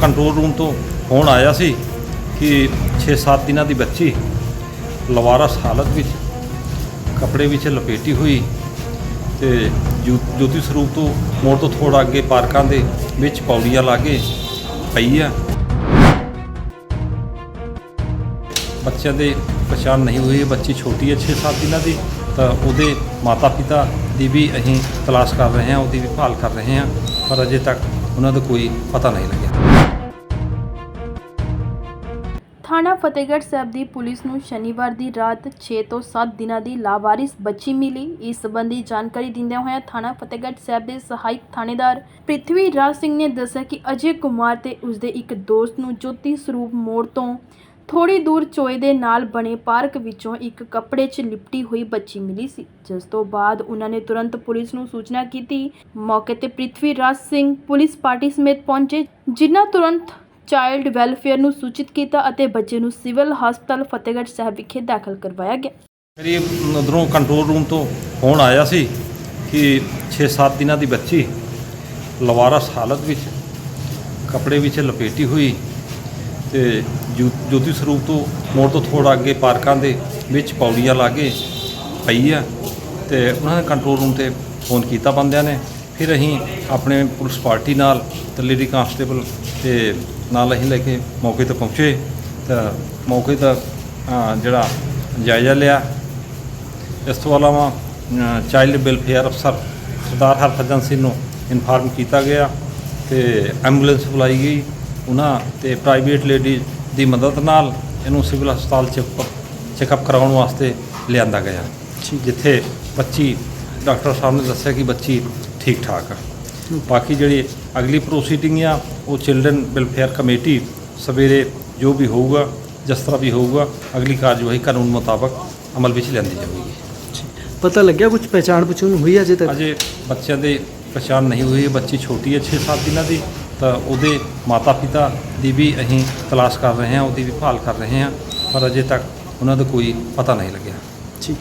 Control room ਤੋਂ phone ਆਇਆ ਸੀ ਕਿ 6-7 ਦਿਨਾਂ ਦੀ ਬੱਚੀ ਲਵਾਰਸ ਹਾਲਤ ਵਿੱਚ ਕੱਪੜੇ ਵਿੱਚ ਲਪੇਟੀ ਹੋਈ ਤੇ ਜੋ- ਜੋਤੀ ਸਰੂਪ ਤੋਂ ਮੋੜ ਤੋਂ ਥੋੜਾ ਅੱਗੇ ਪਾਰਕਾਂ ਦੇ ਵਿੱਚ ਪੌੜੀਆਂ ਲਾਗੇ ਪਈ ਆ। ਬੱਚਿਆਂ ਦੇ ਪਛਾਣ ਨਹੀਂ ਹੋਈ, ਬੱਚੀ ਛੋਟੀ ਹੈ 6-7 ਦਿਨਾਂ ਦੀ, ਤਾਂ ਉਹਦੇ ਮਾਤਾ-ਪਿਤਾ ਦੀ ਵੀ ਅਸੀਂ ਤਲਾਸ਼ ਕਰ ਰਹੇ ਹਾਂ, ਉਹਦੀ ਵੀ ਭਾਲ ਕਰ ਰਹੇ ਹਾਂ, ਪਰ ਅਜੇ ਤੱਕ ਉਹਨਾਂ ਦਾ ਕੋਈ ਪਤਾ ਨਹੀਂ ਲੱਗਿਆ। ਥਾਣਾ ਫਤਿਹਗੜ੍ਹ ਸਾਹਿਬ ਦੀ ਪੁਲਿਸ ਨੂੰ ਸ਼ਨੀਵਾਰ ਦੀ ਰਾਤ 6 ਤੋਂ 7 ਦਿਨਾਂ ਦੀ ਲਾਵਾਰਿਸ ਬੱਚੀ ਮਿਲੀ। ਇਸ ਸੰਬੰਧੀ ਜਾਣਕਾਰੀ ਦਿੰਦਿਆਂ ਹੋਇਆਂ ਥਾਣਾ ਫਤਿਹਗੜ੍ਹ ਸਾਹਿਬ ਦੇ ਸਹਾਇਕ ਥਾਣੇਦਾਰ ਪ੍ਰਿਥਵੀ ਰਾਜ ਸਿੰਘ ਨੇ ਦੱਸਿਆ ਕਿ ਅਜੇ ਕੁਮਾਰ ਤੇ ਉਸਦੇ ਇੱਕ ਦੋਸਤ ਨੂੰ ਜੋਤੀ ਸਰੂਪ ਮੋੜ ਤੋਂ ਥੋੜੀ ਦੂਰ ਚੋਏ ਦੇ ਨਾਲ ਬਣੇ ਪਾਰਕ ਵਿੱਚੋਂ ਇੱਕ ਕੱਪੜੇ 'ਚ ਲਿਪਟੀ ਹੋਈ ਬੱਚੀ ਮਿਲੀ ਸੀ। ਜਿਸ ਤੋਂ ਬਾਅਦ ਉਹਨਾਂ ਨੇ ਤੁਰੰਤ ਪੁਲਿਸ ਨੂੰ ਸੂਚਨਾ ਕੀਤੀ। ਮੌਕੇ ਤੇ ਪ੍ਰਿਥਵੀ ਰਾਜ ਸਿੰਘ ਪੁਲਿਸ ਪਾਰਟੀ ਸਮੇਤ ਪਹੁੰਚੇ, ਜਿਨ੍ਹਾਂ ਤੁਰੰਤ ਚਾਈਲਡ ਵੈਲਫੇਅਰ ਨੂੰ ਸੂਚਿਤ ਕੀਤਾ ਅਤੇ ਬੱਚੇ ਨੂੰ ਸਿਵਲ ਹਸਪਤਾਲ ਫਤਿਹਗੜ੍ਹ ਸਾਹਿਬ ਵਿਖੇ ਦਾਖਲ ਕਰਵਾਇਆ ਗਿਆ। ਮੇਰੀ ਉਧਰੋਂ ਕੰਟਰੋਲ ਰੂਮ ਤੋਂ ਫੋਨ ਆਇਆ ਸੀ ਕਿ 6-7 ਦਿਨਾਂ ਦੀ ਬੱਚੀ ਲਵਾਰਸ ਹਾਲਤ ਵਿੱਚ ਕੱਪੜੇ ਵਿੱਚ ਲਪੇਟੀ ਹੋਈ ਤੇ ਜੋ- ਜੋਤੀ ਸਰੂਪ ਤੋਂ ਮੋੜ ਤੋਂ ਥੋੜਾ ਅੱਗੇ ਪਾਰਕਾਂ ਦੇ ਵਿੱਚ ਪੌੜੀਆਂ ਕੇ ਪਈ ਆ ਤੇ ਉਹਨਾਂ ਨੇ ਕੰਟਰੋਲ ਰੂਮ ਤੇ ਫੋਨ ਕੀਤਾ ਬੰਦਿਆਂ ਨੇ। ਫਿਰ ਅਸੀਂ ਆਪਣੇ ਪੁਲਿਸ ਪਾਰਟੀ ਨਾਲ ਤੇ ਲੇਡੀ ਕਾਂਸਟੇਬਲ ਤੇ ਨਾਲ ਅਸੀਂ ਲੈ ਕੇ ਮੌਕੇ ਤੇ ਪਹੁੰਚੇ ਤਾਂ ਮੌਕੇ ਦਾ ਜਿਹੜਾ ਜਾਇਜ਼ਾ ਲਿਆ। ਇਸ ਤੋਂ ਇਲਾਵਾ ਚਾਈਲਡ ਵੈਲਫੇਅਰ ਅਫਸਰ ਸਰਦਾਰ ਹਰਭਜਨ ਸਿੰਘ ਨੂੰ ਇਨਫਾਰਮ ਕੀਤਾ ਗਿਆ ਤੇ ਐਂਬੂਲੈਂਸ ਬੁਲਾਈ ਗਈ। ਉਹਨਾਂ ਤੇ ਪ੍ਰਾਈਵੇਟ ਲੇਡੀ ਦੀ ਮਦਦ ਨਾਲ ਇਹਨੂੰ ਸਿਵਲ ਹਸਪਤਾਲ ਚ ਚੈੱਕਅਪ ਕਰਾਉਣ ਵਾਸਤੇ ਲਿਆਂਦਾ ਗਿਆ, ਜਿੱਥੇ ਬੱਚੀ, ਡਾਕਟਰ ਸਾਹਿਬ ਨੇ ਦੱਸਿਆ ਕਿ ਬੱਚੀ ਠੀਕ ਠਾਕ ਆ। ਬਾਕੀ ਜਿਹੜੀ ਅਗਲੀ ਪ੍ਰੋਸੀਡਿੰਗ ਆ ਉਹ ਚਿਲਡਰਨ ਵੈਲਫੇਅਰ ਕਮੇਟੀ ਸਵੇਰੇ ਜੋ ਵੀ ਹੋਊਗਾ ਜਿਸ ਤਰ੍ਹਾਂ ਵੀ ਹੋਊਗਾ ਅਗਲੀ ਕਾਰਜਵਾਈ ਕਾਨੂੰਨ ਮੁਤਾਬਕ ਅਮਲ ਵਿੱਚ ਲਿਆਂਦੀ ਜਾਵੇਗੀ। ਪਤਾ ਲੱਗਿਆ ਕੁਝ ਪਹਿਚਾਣ ਪਛਾਣ ਹੋਈ ਹੈ ਅਜੇ ਤੱਕ? ਅਜੇ ਬੱਚਿਆਂ ਦੇ ਪਛਾਣ ਨਹੀਂ ਹੋਈ ਬੱਚੀ ਛੋਟੀ ਹੈ 6-7 ਦਿਨਾਂ ਦੀ। ਤਾਂ ਉਹਦੇ ਮਾਤਾ-ਪਿਤਾ ਦੀ ਵੀ ਅਸੀਂ ਤਲਾਸ਼ ਕਰ ਰਹੇ ਹਾਂ ਉਹਦੀ ਵੀ ਭਾਲ ਕਰ ਰਹੇ ਹਾਂ ਪਰ ਅਜੇ ਤੱਕ ਉਹਨਾਂ ਦਾ ਕੋਈ ਪਤਾ ਨਹੀਂ ਲੱਗਿਆ। ਠੀਕ